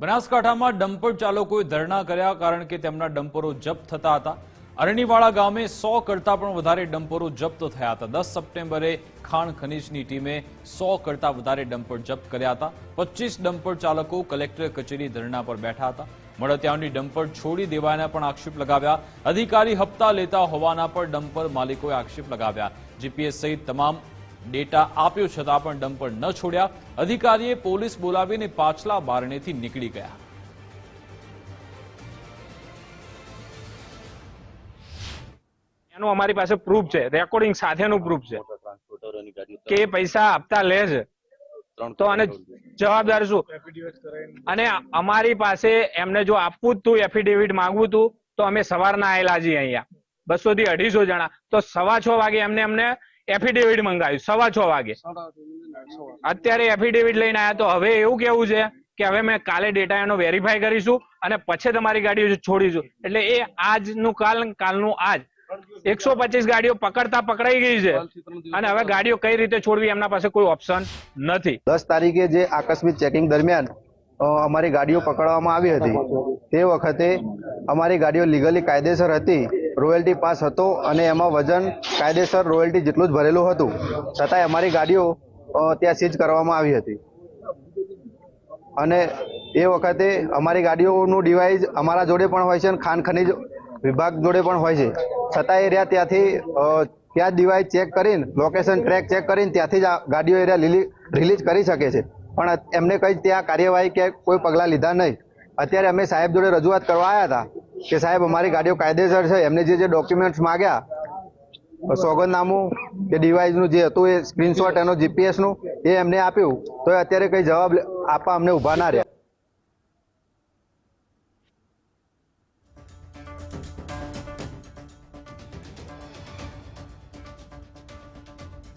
બનાસકાંઠામાં ડમ્પર ચાલકોએ ધરણા કર્યા કારણ કે તેમના ડમ્પરો જપ્ત થતા હતા. અરણીવાળા ગામે સો કરતાં પણ વધારે ડમ્પરો જપ્ત થયા હતા. દસ સપ્ટેમ્બરે ખાણ ખનીજની ટીમે સો કરતાં વધારે ડમ્પર જપ્ત કર્યા હતા. પચીસ ડમ્પર ચાલકો કલેક્ટર કચેરી ધરણા પર બેઠા હતા. મળતિયાઓની ડમ્પર છોડી દેવાના પણ આક્ષેપ લગાવ્યા. અધિકારી હપ્તા લેતા હોવાના પણ ડમ્પર માલિકોએ આક્ષેપ લગાવ્યા. જીપીએસ સહિત તમામ ડેટા આપ્યો છતાં પણ ડમ્પર ન છોડ્યા. અધિકારીએ પોલીસ બોલાવીને પાછલા બારણેથી નીકળી ગયા. એનું અમારી પાસે પ્રૂફ છે. રેકોર્ડિંગ સાથેનું પ્રૂફ છે. કે પૈસા આપતા લે છે. તો અને જવાબદાર શું? અને અમારી પાસે એમને જો આપવું જ તું એફિડેવિટ માંગવું તું તો અમે સવારના આવેલા છીએ અહીંયા. બસો થી અઢીસો જણા. તો સવા છ વાગે એમને અમને એફિડેવિટ મંગાવ્યું, સવા છ વાગે. અત્યારે એફિડેવિટ લઈને આવ્યા તો હવે એવું કેવું છે કે હવે મેં કાલે ડેટા એનો વેરીફાઈ કરીશું અને પછી તમારી ગાડીઓ છોડીશું. એટલે એ આજનું કાલ, કાલનું આજ. એકસો પચીસ ગાડીઓ પકડતા પકડાઈ ગઈ છે. અને હવે ગાડીઓ કઈ રીતે છોડવી એમના પાસે કોઈ ઓપ્શન નથી. દસ તારીખે જે આકસ્મિક ચેકિંગ દરમિયાન અમારી ગાડીઓ પકડવામાં આવી હતી. તે વખતે અમારી ગાડીઓ લીગલી કાયદેસર હતી. રોયલ્ટી પાસ હતો અને એમાં વજન કાયદેસર રોયલ્ટી જેટલું જ ભરેલું હતું, છતાંય અમારી ગાડીઓ ત્યાં સીઝ કરવામાં આવી હતી. અને એ વખતે અમારી ગાડીઓનું ડિવાઇસ અમારા જોડે પણ હોય છે અને ખાન ખનીજ વિભાગ જોડે પણ હોય છે. છતાં એ રહ્યા ત્યાંથી ત્યાં ત્યાં ડિવાઇસ ચેક કરીને, લોકેશન ટ્રેક ચેક કરીને ત્યાંથી જ ગાડીઓ એરિયા લીલી, રિલીઝ કરી શકે છે. પણ એમને કંઈ ત્યાં કાર્યવાહી કે કોઈ પગલાં લીધા નહીં. અત્યારે અમે સાહેબ જોડે રજૂઆત કરવા આવ્યા હતા. કે સાહેબ, અમારી ગાડીઓ કાયદેસર છે. એમને જે જે ડોક્યુમેન્ટ્સ માગ્યા સોગંદનામું, કે ડિવાઇસનું જે હતું એ સ્ક્રીનશોટ એનો જીપીએસનું એ એમને આપ્યું. તો અત્યારે કઈ જવાબ આપવા અમને ઊભા ના રહ્યા.